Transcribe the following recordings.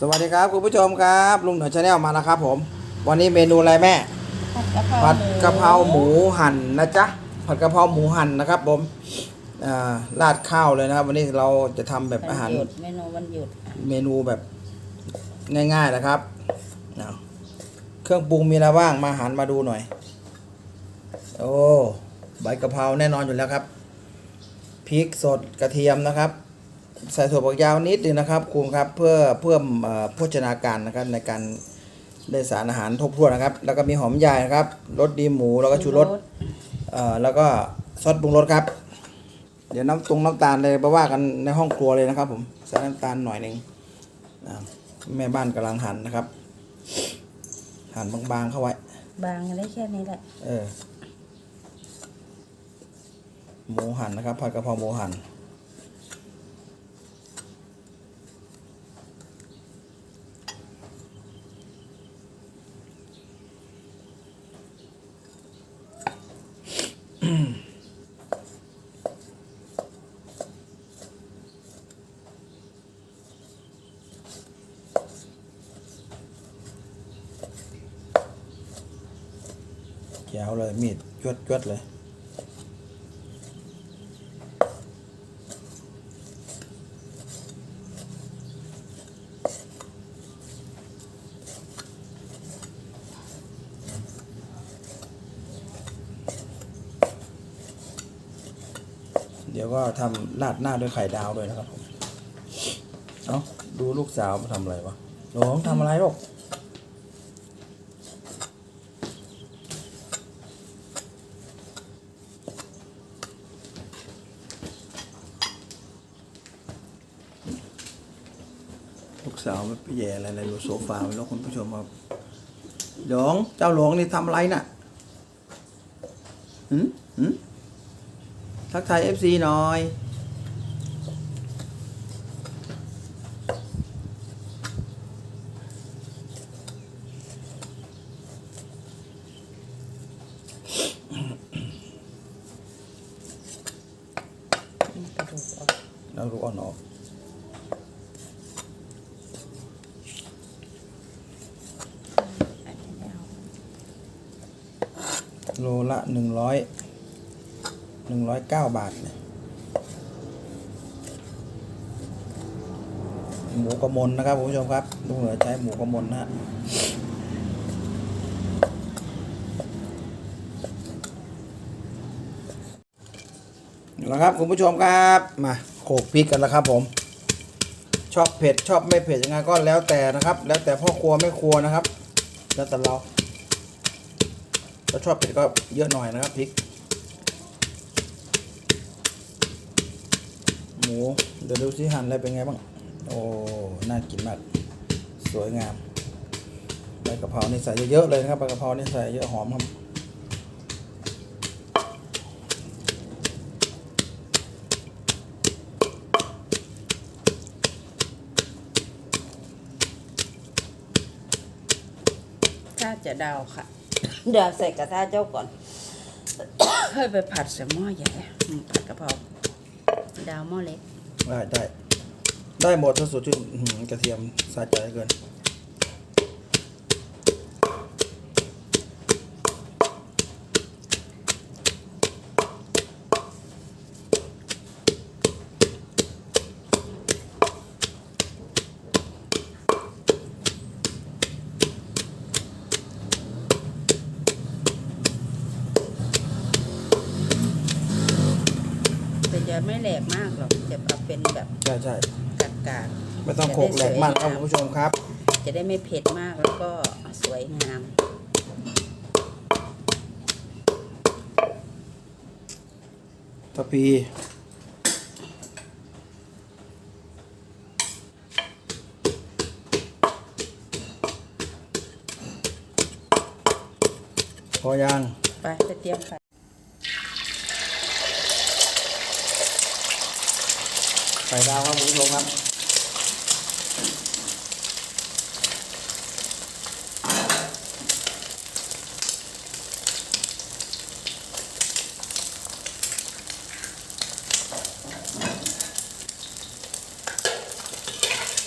สวัสดีครับคุณผู้ชมครับลุงเหนือชาแนลมาแล้วครับผม วันนี้เมนูอะไรแม่ผัดกะเพราหมูหั่นนะจ๊ะผัดกะเพราหมูหั่นนะครับผมอ่าราดข้าวเลยนะครับ วันนี้เราจะทำแบบอาหารวันหยุดเมนูวันหยุดเมนูแบบง่ายๆนะครับเอาเครื่องปรุงมีอะไรบ้างมาหันมาดูหน่อย โอ้ใบกะเพราแน่นอนอยู่แล้วครับพริกสดกระเทียมนะครับ ใส่ถั่วฝักยาวนิดนึงนะครับคุณครับเพื่อเพิ่มเอ่อโภชนาการนะครับในการได้สารอาหารทบทวนนะครับ แล้วก็มีหอมใหญ่นะครับรสดีหมูแล้วก็ชูรสเอ่อแล้วก็ซอสปรุงรสครับ เดี๋ยวน้ำตรงน้ำตาลเลยไปว่ากันในห้องครัวเลยนะครับ ผมใส่น้ำตาลหน่อยหนึ่งอ่าแม่บ้านกำลังหั่นนะครับ หั่นบางๆเข้าไว้ บางได้แค่นี้แหละเออหมูหั่นนะครับผัดกะเพราหมูหั่น แจ๋วเลยมีดจวดจวดเลยเดี๋ยวก็ทำราดหน้าด้วยไข่ดาวด้วยนะครับผม เอาดูลูกสาวมาทำอะไรวะหลงทำอะไรลูก สาวไปแย่อะไรอะไรบนโซฟาไปแล้วคุณผู้ชมครับหลงเจ้าหลงนี่ทำอะไรน่ะหืมหืมทักทายเอฟซีหน่อยกระดูกออกแล้วลูกอ่อนออก อันนี้ไม่เอา โลละ หนึ่งร้อยหนึ่งร้อยเก้าบาทหมูกระมนนะครับคุณผู้ชมครับลุงเหลือใช้หมูกระมนนะฮะแล้วครับคุณผู้ชมครับมาโขลกพริกกันแล้วครับผมชอบเผ็ดชอบไม่เผ็ดยังไงก็แล้วแต่นะครับ แล้วแต่พ่อครัวไม่ครัวนะครับ แล้วแต่เรา ถ้าชอบเผ็ดก็เยอะหน่อยนะครับพริก หมู เดี๋ยวดูสิหั่นอะไรเป็นไงบ้าง โอ้ น่ากินมาก สวยงาม ใบกะเพรานี่ใส่เยอะๆเลยนะครับ ใบกะเพรานี่ใส่เยอะหอมครับ้าจะเดาค่ะ เดี๋ยวใส่กระทะเจ้าก่อนค่อยไปผัดใส่หม้อใหญ่อืมผัดกะเพราดาวหม้อเล็ก ได้ได้ได้หมดถ้าสดชื่นอื้อหือกระเทียมสะใจเหลือเกิน แต่จะไม่แหล กมากหรอกจะเอาเป็นแบบใช่ใช่กากไม่ต้องโขลกแหลกมากครับคุณผู้ชมครับๆจะได้ไม่เผ็ดมากแล้วก็สวยงามทัพพีพอยัง ไปไปเตรียมไฟ ไข่ดาวครับคุณผู้ชมครับ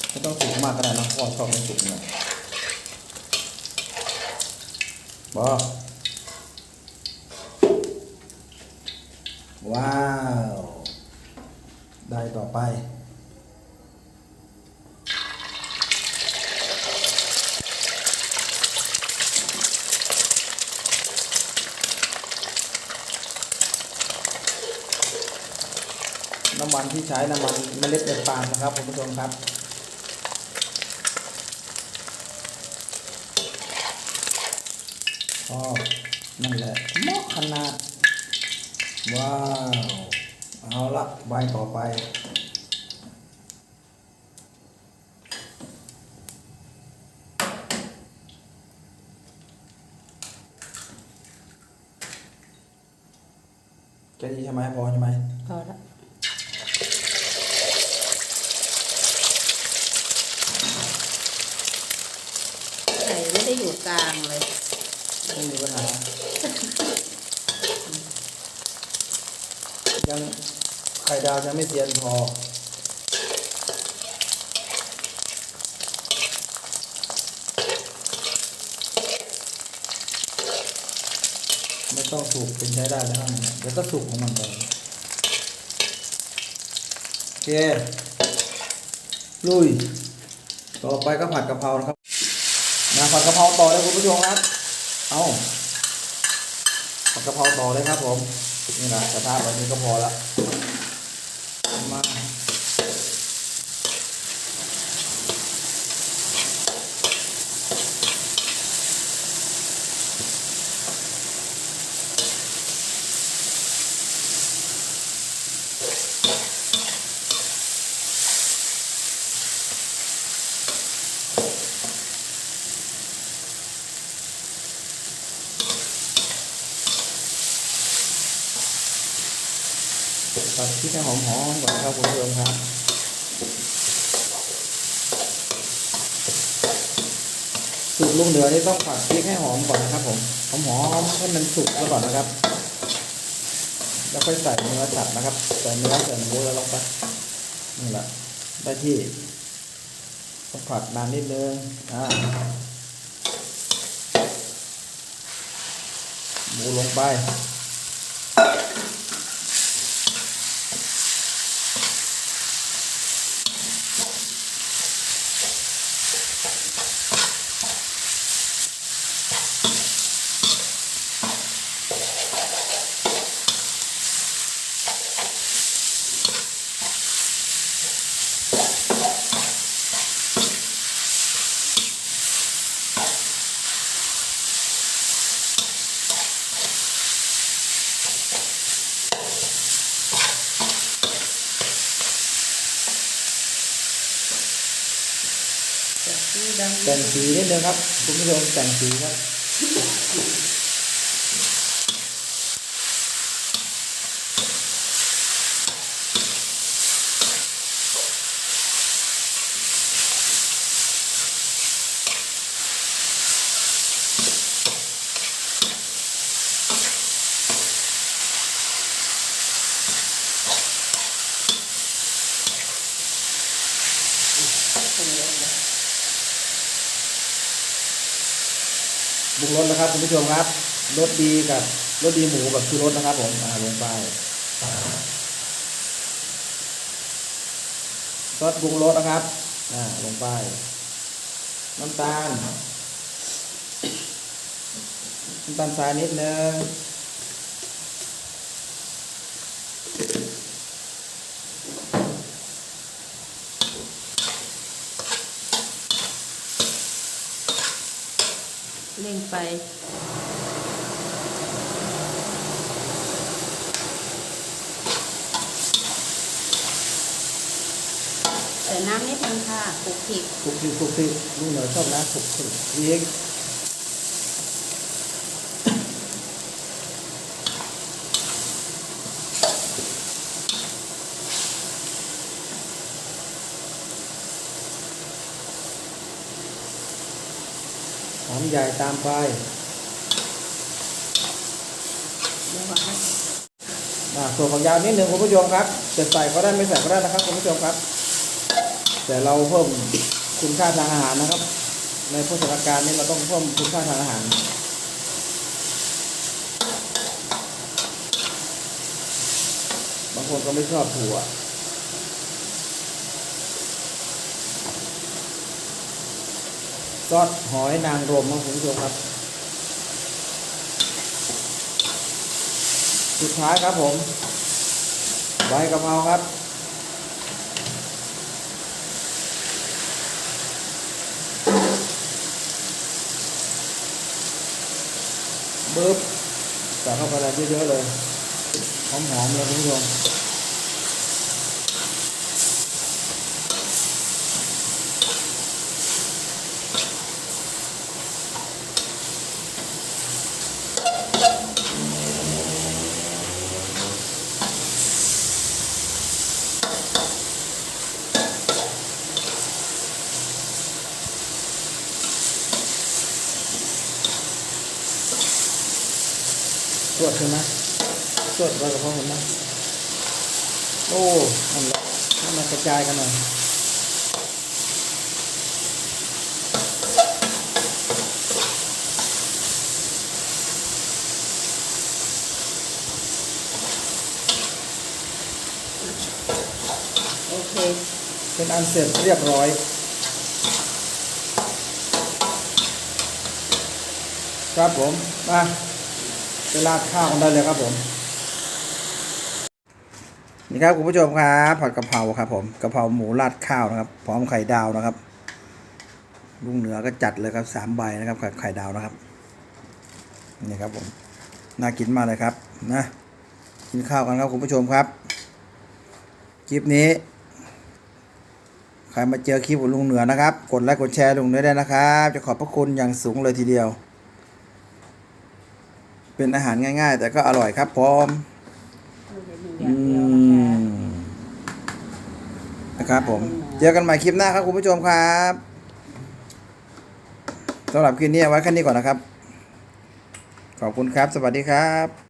ไม่ต้องสุกมากก็ได้นะพ่อชอบไม่สุกเนี่ยบอว้าว ได้ต่อไป น้ำมันที่ใช้น้ำมันเมล็ดเดือดปาล์มนะครับคุณผู้ชมครับชอนั่นแหละเหมาะขนาด ว้าว เอาละใบต่อไป แค่นี้ใช่ไหมพอใช่ไหมพอละไข่ไม่ได้อยู่กลางเลย ไม่มีปัญหา ยังาวยังไม่เตียนพอ ไม่ต้องสุกเป็นใช้ได้แล้วนะเดี๋ยวก็สุกของมันไปโอเค ลุย ต่อไปก็ผัดกะเพรานะครับนะผัดกะเพราต่อเลยคุณผู้ชมครับ เอาผัดกะเพราต่อเลยครับผม นี่แหละกระทะแบบนี้ก็พอละ ม ให้หอมๆก่อนครับคุณผู้ชมครับสุกลูกเนือนี่ต้องผัดพริกให้หอมก่อนนะครับผมหอมๆให้มันสุกแล้วก่อนนะครับ แล้วค่อยใส่เนื้อสัตว์นะครับใส่เนื้อใส่หมูแล้วลงไปนี่แหละได้ที่ต้องผัดนานนิดนึงอ่าหมูลงไป แต่งสีนิดนึงครับ คุณผู้ชมแต่งสีครับ งรสนะครับคุณผู้ชมครับรสดีกับรสดีหมูกับชูรสนะครับ ผมอ่าลงไปซอสปรุงรสนะครับอ่าลงไป น้ำตาลน้ำตาลทรายนิดนึง เร่งไฟใส่น้ำนิดนึงค่ะคลุกคลิก คลุกคลิกคลุกคลิกลูกเหนือชอบนะคลุกคลิก อีกหอมใหญ่ตามไปเดี๋ยวก่อนนะอ่าส่วนของยาวนิดหนึ่งคุณผู้ชมครับจะใส่ก็ได้ไม่ใส่ก็ได้นะครับคุณผู้ชมครับ แต่เราเพิ่มคุณค่าทางอาหารนะครับ ในโภชนาการนี้เราต้องเพิ่มคุณค่าทางอาหารบางคนก็ไม่ชอบถั่ว ซอสหอยนางรมครับคุณผู้ชมครับ สุดท้ายครับผม ใบกะเพราครับ บึ๊บใส่เข้าไปเลยเยอะๆเลย หอมๆเลยคุณผู้ชม สวดเห็นไหมสวดใบกระเพราเห็นไหมโอ้นั่นแหละให้มันกระจายกันหน่อยโอเค เป็นอันเสร็จเรียบร้อยครับผมมา ราดข้าวกันได้เลยครับผม นี่ครับคุณผู้ชมครับผัดกะเพราครับ ผมกะเพราหมูราดข้าวนะครับ พร้อมไข่ดาวนะครับลุงเหนือก็จัดเลยครับสามใบนะครับไข่ไข่ดาวนะครับนี่ครับผมน่ากินมากเลยครับนะกินข้าวกันครับคุณผู้ชมครับคลิปนี้ใครมาเจอคลิปของลุงเหนือนะครับ กดไลค์กดแชร์ลุงเหนือได้นะครับ จะขอบพระคุณอย่างสูงเลยทีเดียว เป็นอาหารง่าย ๆ แต่ก็อร่อยครับพร้อมเราจะมีออืย่างเดียวนะคะมนะครับผม เจอกันใหม่คลิปหน้าครับคุณผู้ชมครับสำหรับคลิปนี้เอาไว้แค่นี้ก่อนนะครับ ขอบคุณครับ สวัสดีครับ